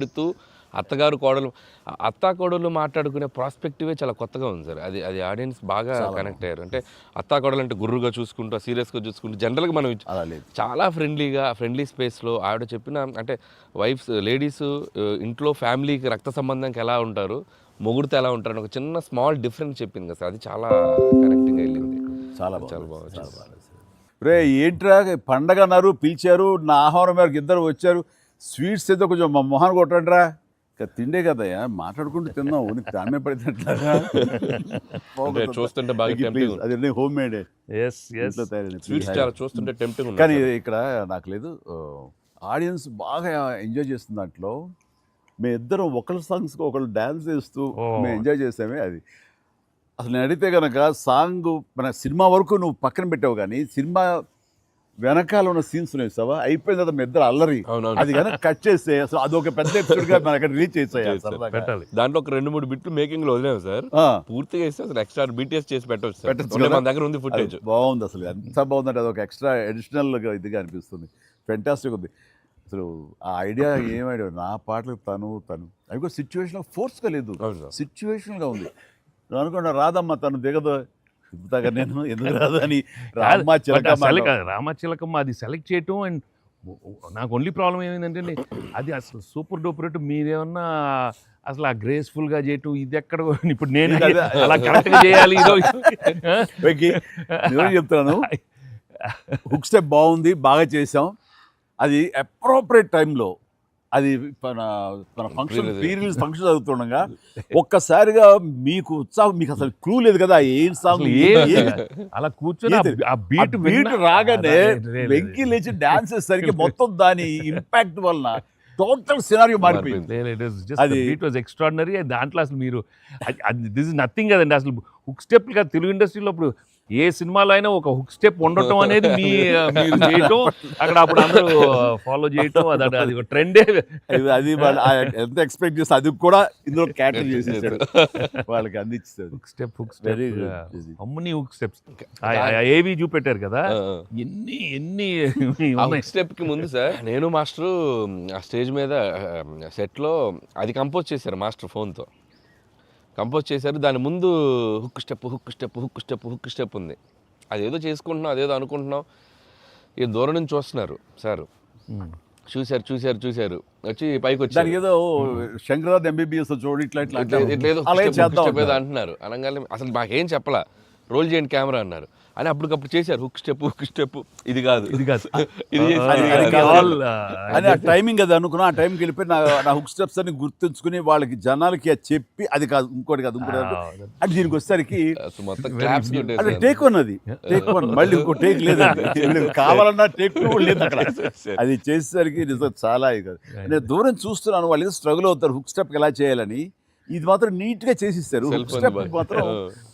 పెడుతూ అత్తగారు కోడలు అత్త కోడలు మాట్లాడుకునే ప్రాస్పెక్టివే చాలా కొత్తగా ఉంది సార్. అది అది ఆడియన్స్ బాగా కనెక్ట్ అయ్యారు. అంటే అత్తా కోడలు అంటే గుర్రుగా చూసుకుంటూ సీరియస్గా చూసుకుంటూ జనరల్గా మనం చాలా ఫ్రెండ్లీగా ఫ్రెండ్లీ స్పేస్లో ఆవిడ చెప్పిన అంటే వైఫ్స్ లేడీస్ ఇంట్లో ఫ్యామిలీకి రక్త సంబంధంకి ఎలా ఉంటారు మొగుడుతో ఎలా ఉంటారు అని ఒక చిన్న స్మాల్ డిఫరెన్స్ చెప్పింది కదా సార్. అది చాలా కనెక్టింగ్ వెళ్ళింది. చాలా చాలా బాగుంది. బాగా చాలా బాగా రే ఏంట్రా? పండగ అన్నారు పిలిచారు నా ఆహ్వానం మేరకు ఇద్దరు వచ్చారు. స్వీట్స్ ఏదో కొంచెం మా మొహాన్ని కొట్టండిరా. ఇక తిండే కదయ్యా మాట్లాడుకుంటూ తిన్నాం ఉనికి దాని మీద పడినట్లాగా. అంటే చూస్తుంటే బాగా. అది హోమ్ మేడ్ చూస్తుంటే టెంప్టింగ్ కానీ ఇక్కడ నాకు లేదు. ఆడియన్స్ బాగా ఎంజాయ్ చేస్తున్న దాంట్లో మేము ఇద్దరం ఒకళ్ళ సాంగ్స్కి ఒకళ్ళు డ్యాన్స్ చేస్తూ. మేము ఎంజాయ్ చేసామే అది. అసలు నేను అడిగితే కనుక సాంగ్ మన సినిమా వరకు నువ్వు పక్కన పెట్టావు కానీ సినిమా వెనకాల ఉన్న సీన్స్ వేసావా అయిపోయిన తర్వాత మీ ఇద్దరు అల్లరి. అది కనుక కట్ చేస్తే అసలు అదొక పెద్ద ఎపిసోడ్గా మన అక్కడ రీచ్ చేసాయి దాంట్లో ఒక రెండు మూడు బిట్లు మేకింగ్లో వదిలేము సార్. పూర్తిగా ఇస్తే అసలు ఎక్స్ట్రా బీటీఎస్ చేసి పెట్టవచ్చు సార్. పెట్టొచ్చు? మన దగ్గర ఉంది ఫుటేజ్ అది బాగుంది అసలు. ఎంత బాగుందంటే అదొక ఎక్స్ట్రా అడిషనల్గా ఇదిగా అనిపిస్తుంది. ఫెంటాస్టిక్ ఉంది. అసలు ఆ ఐడియా ఏం ఐడియా నా పాటలు తను తను. అవి కూడా సిచ్యువేషన్ ఫోర్స్గా లేదు. సిచ్యువేషన్గా ఉంది. అనుకున్నా రాదమ్మా తను దిగదు. దిగుతాగా నేను ఎందుకు రాదు అని. రామచిలకమ్మ అది సెలెక్ట్ చేయటం అండ్ నాకు ఓన్లీ ప్రాబ్లం ఏమైందంటే అది అసలు సూపర్ డూపర్ మీరేమన్నా అసలు ఆ గ్రేస్ఫుల్గా చేయటం ఇది ఎక్కడ ఇప్పుడు నేను. అలా కరెక్ట్గా చేయాలి చెప్తున్నాను హుక్ స్టెప్ బాగుంది బాగా చేసాం అది అప్రోప్రియేట్ టైంలో అది మన మన function Pre-release. Pre release function జరుగుతుండగా ఒక్కసారిగా మీకు ఉత్సాహం మీకు అసలు క్లూ లేదు కదా ఏం సాంగ్ అలా కూర్చొని ఆ- బీట్ బీట్ రాగానే వెంకీ లేచి డాన్స్ చేసేసరికి మొత్తం దాని ఇంపాక్ట్ వలన టోటల్ సినారియో మారిపోయింది. అది బీట్ వాజ్ ఎక్స్ట్రాడినరీ దాంట్లో అసలు మీరు దిస్ ఇస్ నథింగ్ కదండి. అసలు హుక్ స్టెప్ కదా తెలుగు ఇండస్ట్రీలో ఇప్పుడు ఏ సినిమాలో అయినా ఒక హుక్ స్టెప్ ఉండటం అనేది మీ మీరు చేయటం అక్కడ అప్పుడు అందరూ ఫాలో చేయటం అది అది ఒక ట్రెండే అది- ఎంత ఎక్స్పెక్ట్ చేస్తే అది కూడా ఇందులో క్యాటర్ చేసేసాడు. వాళ్ళకి అందించాడు హుక్ స్టెప్ హుక్ స్టెప్. అమ్మని హుక్ స్టెప్స్ ఏవి చూపెట్టారు కదా. ఎన్ని ఎన్ని ఉన్నాయి? స్టెప్కి ముందు సార్ నేను మాస్టర్ ఆ స్టేజ్ మీద సెట్లో అది కంపోజ్ చేశారు మాస్టర్ ఫోన్తో కంపోజ్ చేశారు. దాని ముందు hook step hook step hook step hook step ఉంది. అదేదో చేసుకుంటున్నాం అదేదో అనుకుంటున్నాం ఈ దూరం నుంచి చూస్తున్నారు సార్. చూశారు చూశారు చూశారు. వచ్చి పైకి వచ్చారు. ఏదో శంకరాద్ ఎంబీబీఎస్ చూడు ఇట్లా ఇట్లా ఏదో. అంటున్నారు. అనగానే అసలు మాకేం చెప్పలా? రోల్ చేయండి కెమెరా అన్నారు. అని అప్పటికప్పుడు చేశారు. హుక్ స్టెప్ హుక్ స్టెప్ ఇది కాదు. ఇది కాదు. అని ఆ టైమింగ్ అది అనుకున్నా. ఆ టైంకి వెళ్ళిపోయి నా నా హుక్ స్టెప్స్ అని గుర్తుంచుకుని వాళ్ళకి జనాలకి అది చెప్పి అది కాదు ఇంకోటి కాదు ఇంకోటి కాదు. అది దీనికి వచ్చేసరికి. అంటే. టేక్ వన్ అది. టేక్ వన్ మళ్ళీ ఇంకో టేక్ లేదు. కావాలన్నా టేక్ టూ లేదు అక్కడ. అది చేసేసరికి నిజం చాలా ఇది కాదు. నేను దూరం చూస్తున్నాను వాళ్ళు ఏదో స్ట్రగుల్ అవుతారు హుక్ స్టెప్ ఎలా చేయాలని. ఇది మాత్రం నీట్గా చేసిస్తారు. Hook step. మాత్రం